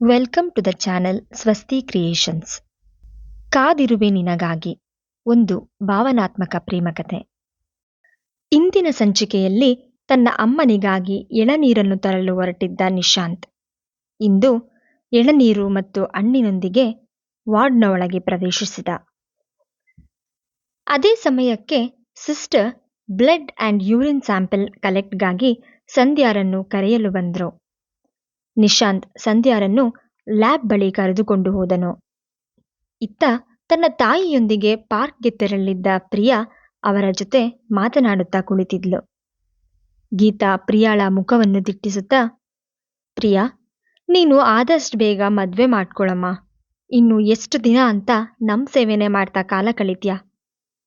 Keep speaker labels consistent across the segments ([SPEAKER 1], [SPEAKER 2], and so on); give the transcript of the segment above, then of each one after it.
[SPEAKER 1] Welcome to the channel Swasti creations ಕಾದಿರುವೆ ನಿನಗಾಗಿ ಒಂದು ಭಾವನಾತ್ಮಕ ಪ್ರೇಮಕತೆ ಇಂದಿನ ಸಂಚಿಕೆಯಲ್ಲಿ ತನ್ನ ಅಮ್ಮನಿಗಾಗಿ ಎಳನೀರನ್ನು ತರಲು ಹೊರಟಿದ್ದ ನಿಶಾಂತ್. ಇಂದು ಎಳನೀರು ಮತ್ತು ಹಣ್ಣಿನೊಂದಿಗೆ ವಾರ್ಡ್ನ ಒಳಗೆ ಪ್ರವೇಶಿಸಿದ. ಅದೇ ಸಮಯಕ್ಕೆ sister blood and urine sample ಕಲೆಕ್ಟ್ಗಾಗಿ ಸಂಧ್ಯಾರನ್ನು ಕರೆಯಲು ಬಂದರು. ನಿಶಾಂತ್ ಸಂಧ್ಯಾರನ್ನು ಲ್ಯಾಬ್ ಬಳಿ ಕರೆದುಕೊಂಡು ಹೋದನು. ಇತ್ತ ತನ್ನ ತಾಯಿಯೊಂದಿಗೆ ಪಾರ್ಕ್ಗೆ ತೆರಳಿದ್ದ ಪ್ರಿಯಾ ಅವರ ಜೊತೆ ಮಾತನಾಡುತ್ತಾ ಕುಳಿತಿದ್ಲು. ಗೀತಾ ಪ್ರಿಯಾಳ ಮುಖವನ್ನು ದಿಟ್ಟಿಸುತ್ತಾ ಪ್ರಿಯಾ, ನೀನು ಆದಷ್ಟು ಬೇಗ ಮದುವೆ ಮಾಡ್ಕೊಳಮ್ಮ. ಇನ್ನು ಎಷ್ಟು ದಿನ ಅಂತ ನಮ್ ಸೇವೆನೆ ಮಾಡ್ತಾ ಕಾಲ ಕಳಿತ್ಯಾ?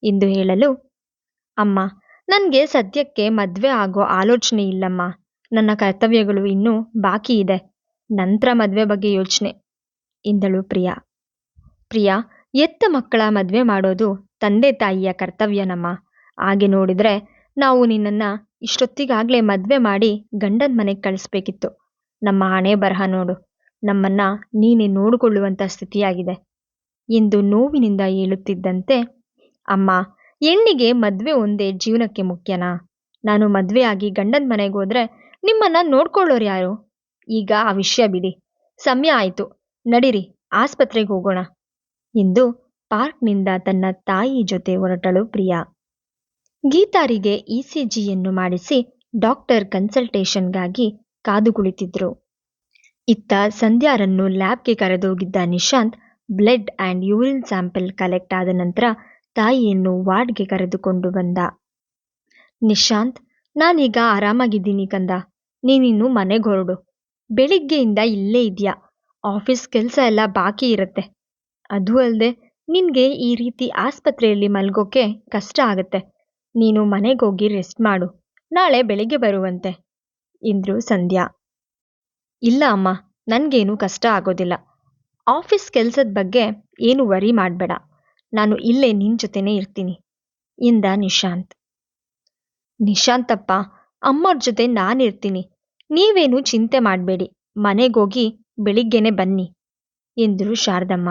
[SPEAKER 1] ಎಂದು ಹೇಳಲು, ಅಮ್ಮ, ನನಗೆ ಸದ್ಯಕ್ಕೆ ಮದುವೆ ಆಗೋ ಆಲೋಚನೆ ಇಲ್ಲಮ್ಮ. ನನ್ನ ಕರ್ತವ್ಯಗಳು ಇನ್ನೂ ಬಾಕಿ ಇದೆ. ನಂತರ ಮದುವೆ ಬಗ್ಗೆ ಯೋಚನೆ. ಎಂದಳು ಪ್ರಿಯಾ. ಪ್ರಿಯಾ, ಎತ್ತ ಮಕ್ಕಳ ಮದುವೆ ಮಾಡೋದು ತಂದೆ ತಾಯಿಯ ಕರ್ತವ್ಯನಮ್ಮ ಹಾಗೆ ನೋಡಿದ್ರೆ ನಾವು ನಿನ್ನನ್ನ ಇಷ್ಟೊತ್ತಿಗಾಗ್ಲೇ ಮದ್ವೆ ಮಾಡಿ ಗಂಡನ ಮನೆಗೆ ಕಳಿಸ್ಬೇಕಿತ್ತು. ನಮ್ಮ ಹಣೆ ಬರಹ ನೋಡು. ನಮ್ಮನ್ನ ನೀನೇ ನೋಡಿಕೊಳ್ಳುವಂತ ಸ್ಥಿತಿಯಾಗಿದೆ. ಎಂದು ನೋವಿನಿಂದ ಹೇಳುತ್ತಿದ್ದಂತೆ ಅಮ್ಮ ಹೆಣ್ಣಿಗೆ ಮದ್ವೆ ಒಂದೇ ಜೀವನಕ್ಕೆ ಮುಖ್ಯನಾ? ನಾನು ಮದ್ವೆ ಗಂಡನ ಮನೆಗೆ ಹೋದ್ರೆ ನಿಮ್ಮನ್ನ ನೋಡ್ಕೊಳ್ಳೋರು ಯಾರು? ಈಗ ಆ ವಿಷಯ ಬಿಡಿ. ಸಮಯ ಆಯಿತು. ನಡಿರಿ, ಆಸ್ಪತ್ರೆಗೆ ಹೋಗೋಣ. ಎಂದು ಪಾರ್ಕ್ನಿಂದ ತನ್ನ ತಾಯಿ ಜೊತೆ ಹೊರಟಳು ಪ್ರಿಯಾ. ಗೀತಾರಿಗೆ ಇ ಸಿ ಜಿಯನ್ನು ಮಾಡಿಸಿ ಡಾಕ್ಟರ್ ಕನ್ಸಲ್ಟೇಷನ್ಗಾಗಿ ಕಾದು ಕುಳಿತಿದ್ರು. ಇತ್ತ ಸಂಧ್ಯಾರನ್ನು ಲ್ಯಾಬ್ಗೆ ಕರೆದೋಗಿದ್ದ Nishanth, blood and urine sample collect ಆದ ನಂತರ ತಾಯಿಯನ್ನು ವಾರ್ಡ್ಗೆ ಕರೆದುಕೊಂಡು ಬಂದ. ನಿಶಾಂತ್, ನಾನೀಗ ಆರಾಮಾಗಿದ್ದೀನಿ ಕಂದ. ನೀನಿನ್ನು ಮನೆಗೆ ಹೊರಡು. ಬೆಳಿಗ್ಗೆಯಿಂದ ಇಲ್ಲೇ ಇದೆಯಾ? ಆಫೀಸ್ ಕೆಲಸ ಎಲ್ಲ ಬಾಕಿ ಇರುತ್ತೆ. ಅದೂ ಅಲ್ಲದೆ ನಿನಗೆ ಈ ರೀತಿ ಆಸ್ಪತ್ರೆಯಲ್ಲಿ ಮಲಗೋಕೆ ಕಷ್ಟ ಆಗುತ್ತೆ. ನೀನು ಮನೆಗೆ ಹೋಗಿ ರೆಸ್ಟ್ ಮಾಡು. ನಾಳೆ ಬೆಳಿಗ್ಗೆ ಬರುವಂತೆ ಎಂದ್ರು ಸಂಧ್ಯಾ. ಇಲ್ಲ ಅಮ್ಮ, ನನಗೇನು ಕಷ್ಟ ಆಗೋದಿಲ್ಲ. ಆಫೀಸ್ ಕೆಲಸದ ಬಗ್ಗೆ ಏನು ವರಿ ಮಾಡಬೇಡ. ನಾನು ಇಲ್ಲೇ ನಿನ್ನ ಜೊತೆನೇ ಇರ್ತೀನಿ ಎಂದ ನಿಶಾಂತ್. ನಿಶಾಂತಪ್ಪ ಅಮ್ಮವ್ರ ಜೊತೆ ನಾನಿರ್ತೀನಿ ನೀವೇನು ಚಿಂತೆ ಮಾಡಬೇಡಿ. ಮನೆಗೋಗಿ ಬೆಳಿಗ್ಗೆನೆ ಬನ್ನಿ ಎಂದರು ಶಾರದಮ್ಮ.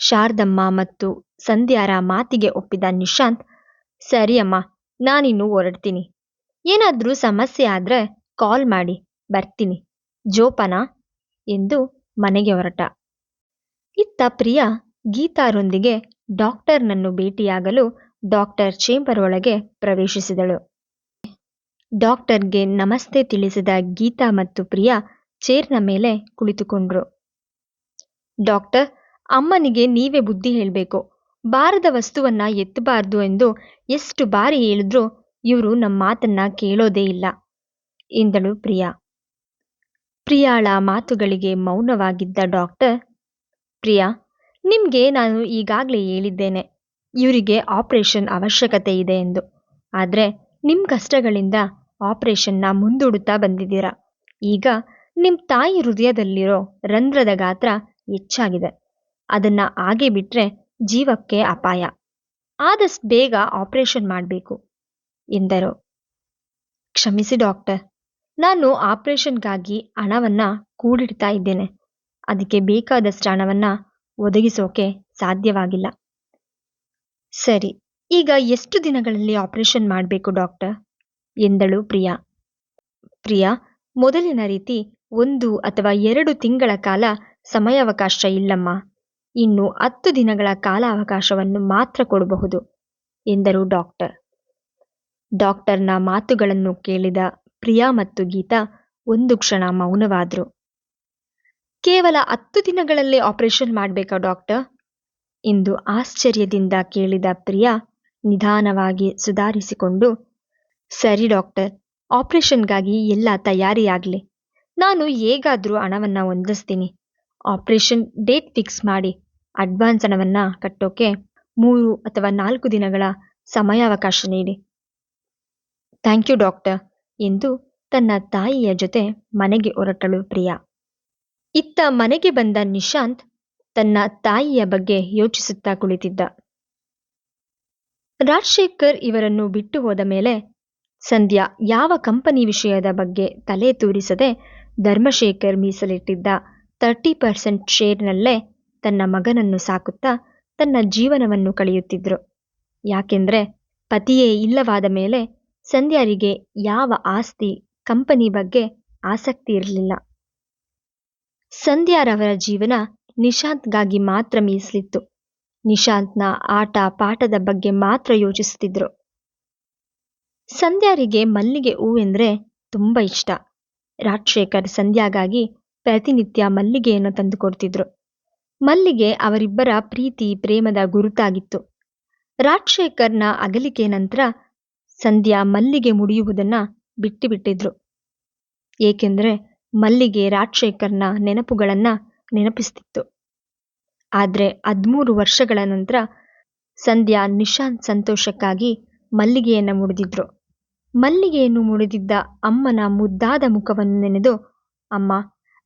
[SPEAKER 1] ಶಾರದಮ್ಮ ಮತ್ತು ಸಂಧ್ಯಾರ ಮಾತಿಗೆ ಒಪ್ಪಿದ ನಿಶಾಂತ್ ಸರಿ ಅಮ್ಮ ನಾನಿನ್ನು ಹೊರಡ್ತೀನಿ. ಏನಾದರೂ ಸಮಸ್ಯೆ ಆದರೆ ಕಾಲ್ ಮಾಡಿ, ಬರ್ತೀನಿ. ಜೋಪಾನ ಎಂದು ಮನೆಗೆ ಹೊರಟ. ಇತ್ತ ಪ್ರಿಯ ಗೀತಾರೊಂದಿಗೆ ಡಾಕ್ಟರ್ನನ್ನು ಭೇಟಿಯಾಗಲು ಡಾಕ್ಟರ್ ಚೇಂಬರ್ ಒಳಗೆ ಪ್ರವೇಶಿಸಿದಳು. ಡಾಕ್ಟರ್ಗೆ ನಮಸ್ತೆ ತಿಳಿಸಿದ ಗೀತಾ ಮತ್ತು ಪ್ರಿಯಾ ಚೇರ್ನ ಮೇಲೆ ಕುಳಿತುಕೊಂಡ್ರು. ಡಾಕ್ಟರ್, ಅಮ್ಮನಿಗೆ ನೀವೇ ಬುದ್ಧಿ ಹೇಳಬೇಕು. ಬಾರದ ವಸ್ತುವನ್ನ ಎತ್ತಬಾರ್ದು ಎಂದು ಎಷ್ಟು ಬಾರಿ ಹೇಳಿದ್ರೂ ಇವರು ನಮ್ಮ ಮಾತನ್ನ ಕೇಳೋದೇ ಇಲ್ಲ, ಎಂದಳು ಪ್ರಿಯಾ. ಪ್ರಿಯಾಳ ಮಾತುಗಳಿಗೆ ಮೌನವಾಗಿದ್ದ ಡಾಕ್ಟರ್, ಪ್ರಿಯಾ, ನಿಮಗೆ ನಾನು ಈಗಾಗಲೇ ಹೇಳಿದ್ದೇನೆ, ಇವರಿಗೆ ಆಪರೇಷನ್ ಅವಶ್ಯಕತೆ ಇದೆ ಎಂದು. ಆದರೆ ನಿಮ್ಮ ಕಷ್ಟಗಳಿಂದ ಆಪರೇಷನ್ನ ಮುಂದೂಡುತ್ತಾ ಬಂದಿದ್ದೀರಾ? ಈಗ ನಿಮ್ಮ ತಾಯಿ ಹೃದಯದಲ್ಲಿರೋ ರಂಧ್ರದ ಗಾತ್ರ ಹೆಚ್ಚಾಗಿದೆ. ಅದನ್ನ ಹಾಗೆ ಬಿಟ್ರೆ ಜೀವಕ್ಕೆ ಅಪಾಯ. ಆದಷ್ಟು ಬೇಗ ಆಪರೇಷನ್ ಮಾಡಬೇಕು, ಎಂದರು. ಕ್ಷಮಿಸಿ ಡಾಕ್ಟರ್, ನಾನು ಆಪರೇಷನ್ಗಾಗಿ ಹಣವನ್ನು ಕೂಡಿಡ್ತಾ ಇದ್ದೇನೆ. ಅದಕ್ಕೆ ಬೇಕಾದಷ್ಟು ಹಣವನ್ನು ಒದಗಿಸೋಕೆ ಸಾಧ್ಯವಾಗಿಲ್ಲ. ಸರಿ, ಈಗ ಎಷ್ಟು ದಿನಗಳಲ್ಲಿ ಆಪರೇಷನ್ ಮಾಡಬೇಕು ಡಾಕ್ಟರ್? ಎಂದಳು ಪ್ರಿಯಾ. ಪ್ರಿಯಾ, ಮೊದಲಿನ ರೀತಿ ಒಂದು ಅಥವಾ ಎರಡು ತಿಂಗಳ ಕಾಲ ಸಮಯಾವಕಾಶ ಇಲ್ಲಮ್ಮ. ಇನ್ನು ಹತ್ತು ದಿನಗಳ ಕಾಲಾವಕಾಶವನ್ನು ಮಾತ್ರ ಕೊಡಬಹುದು, ಎಂದರು ಡಾಕ್ಟರ್. ಡಾಕ್ಟರ್ನ ಮಾತುಗಳನ್ನು ಕೇಳಿದ ಪ್ರಿಯಾ ಮತ್ತು ಗೀತಾ ಒಂದು ಕ್ಷಣ ಮೌನವಾದರು. ಕೇವಲ ಹತ್ತು ದಿನಗಳಲ್ಲೇ ಆಪರೇಷನ್ ಮಾಡಬೇಕಾ ಡಾಕ್ಟರ್? ಎಂದು ಆಶ್ಚರ್ಯದಿಂದ ಕೇಳಿದ ಪ್ರಿಯಾ ನಿಧಾನವಾಗಿ ಸುಧಾರಿಸಿಕೊಂಡು ಸರಿ ಡಾಕ್ಟರ್, ಆಪರೇಷನ್ಗಾಗಿ ಎಲ್ಲ ತಯಾರಿಯಾಗಲಿ ನಾನು ಹೇಗಾದರೂ ಹಣವನ್ನ ಹೊಂದಿಸ್ತೀನಿ. ಆಪರೇಷನ್ ಡೇಟ್ ಫಿಕ್ಸ್ ಮಾಡಿ, ಅಡ್ವಾನ್ಸ್ ಹಣವನ್ನ ಕಟ್ಟೋಕೆ ಮೂರು ಅಥವಾ ನಾಲ್ಕು ದಿನಗಳ ಸಮಯಾವಕಾಶ ನೀಡಿ. ಥ್ಯಾಂಕ್ ಯು ಡಾಕ್ಟರ್, ಎಂದು ತನ್ನ ತಾಯಿಯ ಜೊತೆ ಮನೆಗೆ ಹೊರಟಳು ಪ್ರಿಯಾ. ಇತ್ತ ಮನೆಗೆ ಬಂದ ನಿಶಾಂತ್ ತನ್ನ ತಾಯಿಯ ಬಗ್ಗೆ ಯೋಚಿಸುತ್ತಾ ಕುಳಿತಿದ್ದ. ರಾಜಶೇಖರ್ ಇವರನ್ನು ಬಿಟ್ಟು ಹೋದ ಮೇಲೆ ಸಂಧ್ಯಾ, ಯಾವ ಕಂಪನಿ ವಿಷಯದ ಬಗ್ಗೆ ತಲೆ ತೂರಿಸದೆ ಧರ್ಮಶೇಖರ್ ಮೀಸಲಿಟ್ಟಿದ್ದ ತರ್ಟಿ ಪರ್ಸೆಂಟ್ ಶೇರ್ನಲ್ಲೇ ತನ್ನ ಮಗನನ್ನು ಸಾಕುತ್ತಾ ತನ್ನ ಜೀವನವನ್ನು ಕಳೆಯುತ್ತಿದ್ರು. ಯಾಕೆಂದರೆ ಪತಿಯೇ ಇಲ್ಲವಾದ ಮೇಲೆ ಸಂಧ್ಯಾರಿಗೆ ಯಾವ ಆಸ್ತಿ, ಕಂಪನಿ ಬಗ್ಗೆ ಆಸಕ್ತಿ ಇರಲಿಲ್ಲ. ಸಂಧ್ಯಾರವರ ಜೀವನ ನಿಶಾಂತ್ಗಾಗಿ ಮಾತ್ರ ಮೀಸಲಿತ್ತು. ನಿಶಾಂತ್ನ ಆಟ ಪಾಠದ ಬಗ್ಗೆ ಮಾತ್ರ ಯೋಚಿಸುತ್ತಿದ್ರು. ಸಂಧ್ಯಾರಿಗೆ ಮಲ್ಲಿಗೆ ಹೂವೆಂದ್ರೆ ತುಂಬ ಇಷ್ಟ. ರಾಜಶೇಖರ್ ಸಂಧ್ಯಾಗಾಗಿ ಪ್ರತಿನಿತ್ಯ ಮಲ್ಲಿಗೆಯನ್ನು ತಂದುಕೊಡ್ತಿದ್ರು ಮಲ್ಲಿಗೆ ಅವರಿಬ್ಬರ ಪ್ರೀತಿ, ಪ್ರೇಮದ ಗುರುತಾಗಿತ್ತು. ರಾಜಶೇಖರ್ನ ಅಗಲಿಕೆ ನಂತರ ಸಂಧ್ಯಾ ಮಲ್ಲಿಗೆ ಮುಡಿಯುವುದನ್ನ ಬಿಟ್ಟುಬಿಟ್ಟಿದ್ರು. ಏಕೆಂದರೆ ಮಲ್ಲಿಗೆ ರಾಜಶೇಖರ್ನ ನೆನಪುಗಳನ್ನ ನೆನಪಿಸ್ತಿತ್ತು. ಆದ್ರೆ ಹದಿಮೂರು ವರ್ಷಗಳ ನಂತರ ಸಂಧ್ಯಾ ನಿಶಾಂತ್ ಸಂತೋಷಕ್ಕಾಗಿ ಮಲ್ಲಿಗೆಯನ್ನ ಮುಡಿದಿದ್ರು. ಮಲ್ಲಿಗೆಯನ್ನು ಮುಡಿದಿದ್ದ ಅಮ್ಮನ ಮುದ್ದಾದ ಮುಖವನ್ನು ನೆನೆದು, ಅಮ್ಮ,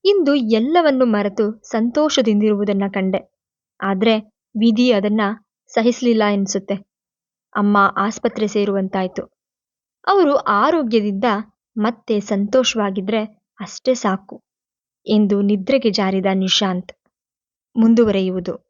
[SPEAKER 1] ಇಂದು ಎಲ್ಲವನ್ನು ಮರೆತು ಸಂತೋಷದಿಂದಿರುವುದನ್ನ ಕಂಡೆ. ಆದರೆ ವಿಧಿ ಅದನ್ನ ಸಹಿಸಲಿಲ್ಲ ಎನಿಸುತ್ತೆ. ಅಮ್ಮ ಆಸ್ಪತ್ರೆ ಸೇರುವಂತಾಯ್ತು. ಅವರು ಆರೋಗ್ಯದಿಂದ ಮತ್ತೆ ಸಂತೋಷವಾಗಿದ್ರೆ ಅಷ್ಟೇ ಸಾಕು ಎಂದು ನಿದ್ರೆಗೆ ಜಾರಿದ ನಿಶಾಂತ್ ಮುಂದುವರೆಯುವುದು.